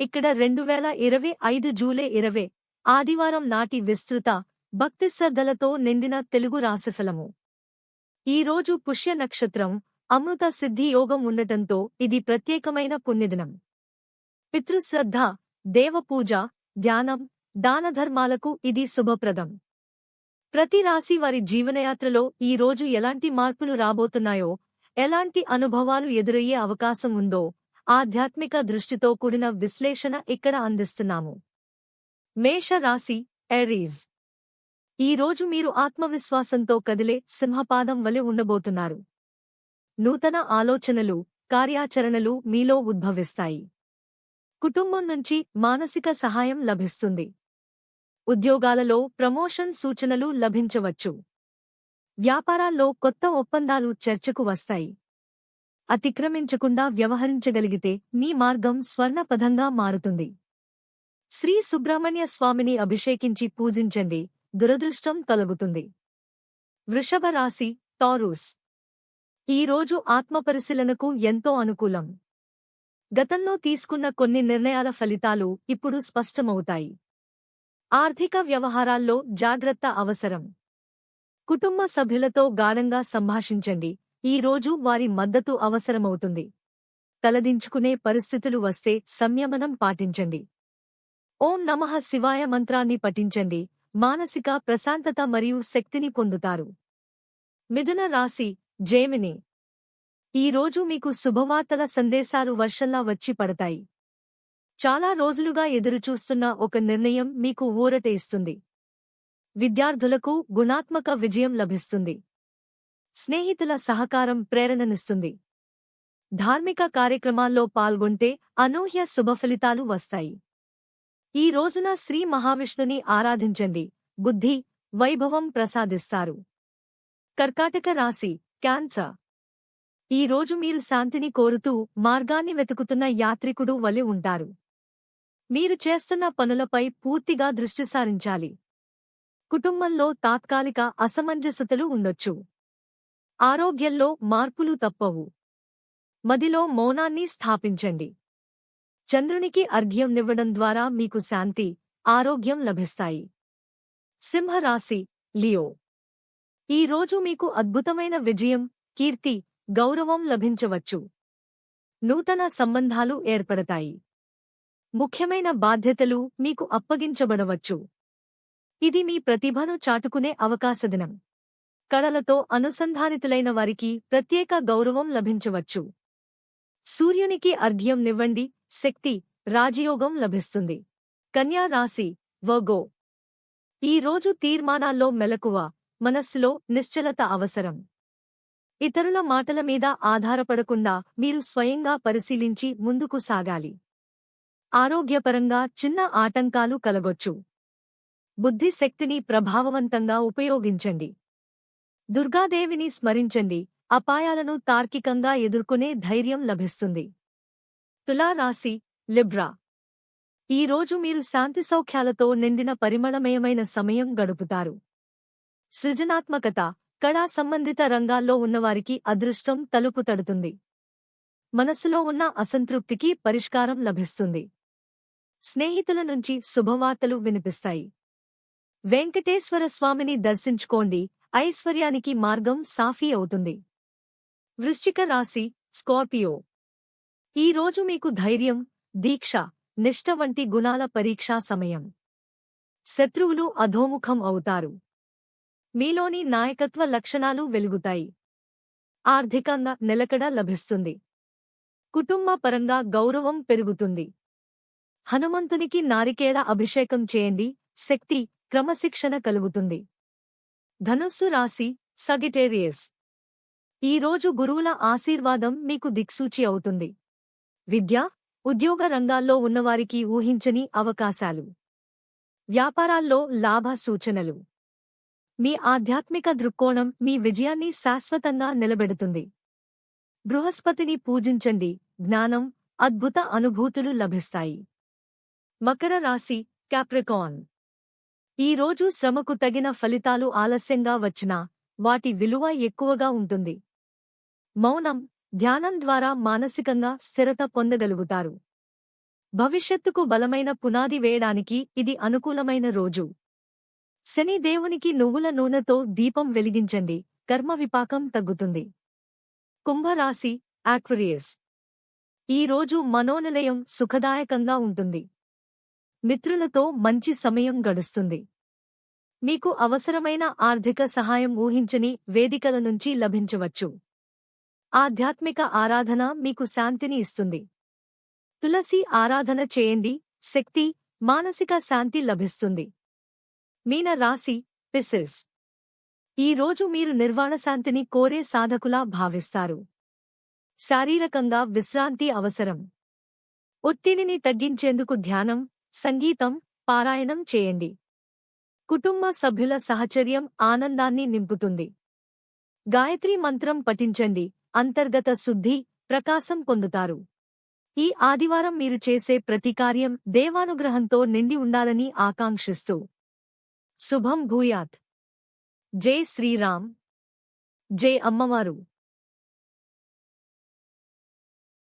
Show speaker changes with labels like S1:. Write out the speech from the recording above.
S1: ఇక్కడ రెండు వేల ఇరవై ఐదు జూలై ఇరవై ఆదివారం నాటి విస్తృత భక్తి శ్రద్ధలతో నిండిన తెలుగు రాశిఫలము. ఈరోజు పుష్య నక్షత్రం అమృత సిద్ధి యోగం ఉండటంతో ఇది ప్రత్యేకమైన పుణ్యదినం. పితృశ్రద్ధ దేవపూజ ధ్యానం దానధర్మాలకు ఇది శుభప్రదం. ప్రతి రాశి వారి జీవనయాత్రలో ఈ రోజు ఎలాంటి మార్పులు రాబోతున్నాయో ఎలాంటి అనుభవాలు ఎదురయ్యే అవకాశం ఉందో ఆధ్యాత్మిక దృష్టితో కూడిన విశ్లేషణ ఇక్కడ అందిస్తున్నాము. మేష రాశి ఎరీజ్ ఈ రోజు మీరు ఆత్మవిశ్వాసంతో కదిలే సింహపాదం వలె ఉండబోతున్నారు. నూతన ఆలోచనలు కార్యాచరణలు మీలో ఉద్భవిస్తాయి. కుటుంబం నుంచి మానసిక సహాయం లభిస్తుంది. ఉద్యోగాలలో ప్రమోషన్ సూచనలు లభించవచ్చు. వ్యాపారాల్లో కొత్త ఒప్పందాలు చర్చకు వస్తాయి. అతిక్రమించకుండా వ్యవహరించగలిగితే మీ మార్గం స్వర్ణపథంగా మారుతుంది. శ్రీ సుబ్రహ్మణ్య స్వామిని అభిషేకించి పూజించండి దురదృష్టం తొలగుతుంది. వృషభ రాశి టారూస్. ఈ రోజు ఆత్మపరిశీలనకు ఎంతో అనుకూలం. గతంలో తీసుకున్న కొన్ని నిర్ణయాల ఫలితాలు ఇప్పుడు స్పష్టమవుతాయి. ఆర్థిక వ్యవహారాల్లో జాగ్రత్త అవసరం. కుటుంబ సభ్యులతో గాఢంగా సంభాషించండి ఈ రోజు వారి మద్దతు అవసరమవుతుంది. తలదించుకునే పరిస్థితులు వస్తే సంయమనం పాటించండి. ఓం నమః శివాయ మంత్రాన్ని పఠించండి. మానసిక ప్రశాంతత మరియు శక్తిని పొందుతారు. మిథున రాశి జేమిని. ఈ రోజు మీకు శుభవార్తల సందేశాలు వర్షంలా వచ్చి పడతాయి. చాలా రోజులుగా ఎదురుచూస్తున్న ఒక నిర్ణయం మీకు ఊరట ఇస్తుంది. విద్యార్థులకు గుణాత్మక విజయం లభిస్తుంది. స్నేహితుల సహకారం ప్రేరణనిస్తుంది. ధార్మిక కార్యక్రమాల్లో పాల్గొంటే అనూహ్య శుభఫలితాలు వస్తాయి. ఈ రోజున శ్రీ మహావిష్ణుని ఆరాధించండి. బుద్ధి వైభవం ప్రసాదిస్తారు. కర్కాటక రాశి క్యాన్సర్. ఈ రోజు మీరు శాంతిని కోరుతూ మార్గాన్ని వెతుకుతున్న యాత్రికుడు వలె ఉంటారు. మీరు చేస్తున్న పనులపై పూర్తిగా దృష్టి సారించాలి. కుటుంబంలో తాత్కాలిక అసమంజసతలు ఉండొచ్చు. ఆరోగ్యంలో మార్పులు తప్పవు. మదిలో మౌనాన్ని స్థాపించండి. చంద్రునికి అర్ఘ్యంనివ్వడం ద్వారా మీకు శాంతి ఆరోగ్యం లభిస్తాయి. సింహరాశి లియో. ఈ రోజు మీకు అద్భుతమైన విజయం కీర్తి గౌరవం లభించవచ్చు. నూతన సంబంధాలు ఏర్పడతాయి. ముఖ్యమైన బాధ్యతలు మీకు అప్పగించబడవచ్చు. ఇది మీ ప్రతిభను చాటుకునే అవకాశదినం కళలతో అనుసంధానితులైన వారికి ప్రత్యేక గౌరవం లభించవచ్చు. సూర్యునికి అర్ఘ్యం నివ్వండి శక్తి రాజయోగం లభిస్తుంది. కన్యా రాశి వగో ఈ రోజు తీర్మానాల్లో మెలకువ మనస్సులో నిశ్చలత అవసరం. ఇతరుల మాటల మీద ఆధారపడకుండా మీరు స్వయంగా పరిశీలించి ముందుకు సాగాలి. ఆరోగ్యపరంగా చిన్న ఆటంకాలు కలగొచ్చు. బుద్ధిశక్తిని ప్రభావవంతంగా ఉపయోగించండి. దుర్గాదేవిని స్మరించండి. అపాయాలను తార్కికంగా ఎదుర్కొనే ధైర్యం లభిస్తుంది. తులారాశి లిబ్రా. ఈ రోజు మీరు శాంతి సౌఖ్యాలతో నిండిన పరిమళమయమైన సమయం గడుపుతారు. సృజనాత్మకత కళా సంబంధిత రంగాల్లో ఉన్నవారికి అదృష్టం తలుపు తడుతుంది. మనసులో ఉన్న అసంతృప్తికి పరిష్కారం లభిస్తుంది. స్నేహితుల నుంచి శుభవార్తలు వినిపిస్తాయి. వెంకటేశ్వర స్వామిని దర్శించుకోండి. ఐశ్వర్యానికి మార్గం సాఫీ అవుతుంది. వృశ్చిక రాశి స్కార్పియో. ఈ రోజు మీకు ధైర్యం దీక్ష నిష్ట వంటి గుణాల పరీక్షా సమయం. శత్రువులు అధోముఖం అవుతారు. మీలోని నాయకత్వ లక్షణాలు వెలుగుతాయి. ఆర్థికంగా నిలకడ లభిస్తుంది. కుటుంబ పరంగా గౌరవం పెరుగుతుంది. హనుమంతునికి నారికేళ అభిషేకం చేయండి శక్తి క్రమశిక్షణ కలుగుతుంది. ధనుస్సు రాశి సగిటేరియస్ ఈ రోజు గురువుల ఆశీర్వాదం మీకు దిక్సూచి అవుతుంది. విద్య ఉద్యోగ రంగాల్లో ఉన్నవారికి ఊహించని అవకాశాలు. వ్యాపారాల్లో లాభ సూచనలు. మీ ఆధ్యాత్మిక దృక్కోణం మీ విజయాన్ని శాశ్వతంగా నిలబెడుతుంది. బృహస్పతిని పూజించండి జ్ఞానం అద్భుత అనుభూతులు లభిస్తాయి. మకర రాశి క్యాప్రికాన్ ఈ రోజు శ్రమకు తగిన ఫలితాలు ఆలస్యంగా వచ్చినా వాటి విలువ ఎక్కువగా ఉంటుంది. మౌనం ధ్యానం ద్వారా మానసికంగా స్థిరత పొందగలుగుతారు. భవిష్యత్తుకు బలమైన పునాది వేయడానికి ఇది అనుకూలమైన రోజు. శని దేవునికి నువ్వుల నూనెతో దీపం వెలిగించండి కర్మ విపాకం తగ్గుతుంది. కుంభరాశి ఆక్వరియస్ ఈ రోజు మనోనిలయం సుఖదాయకంగా ఉంటుంది. మిత్రులతో మంచి సమయం గడుస్తుంది. మీకు అవసరమైన ఆర్థిక సహాయం ఊహించని వేదికల నుంచి లభించవచ్చు. ఆధ్యాత్మిక ఆరాధన మీకు శాంతిని ఇస్తుంది. తులసి ఆరాధన చేయండి శక్తి మానసిక శాంతి లభిస్తుంది. మీన రాశి పిసిస్ ఈ రోజు మీరు నిర్వాణ శాంతిని కోరే సాధకులా భావిస్తారు. శారీరకంగా విశ్రాంతి అవసరం. ఒత్తిడిని తగ్గించేందుకు ధ్యానం సంగీతం పారాయణం చేయండి. కుటుంబ సభ్యుల సహచర్యం ఆనందాన్ని నింపుతుంది. గాయత్రి మంత్రం పఠించండి. అంతర్గత శుద్ధి ప్రకాశం పొందుతారు. ఈ ఆదివారం మీరు చేసే ప్రతి కార్యం దేవానుగ్రహంతో నిండి ఉండాలని ఆకాంక్షిస్తూ. శుభం భూయాత్. జై శ్రీరామ్. జై అమ్మవారు.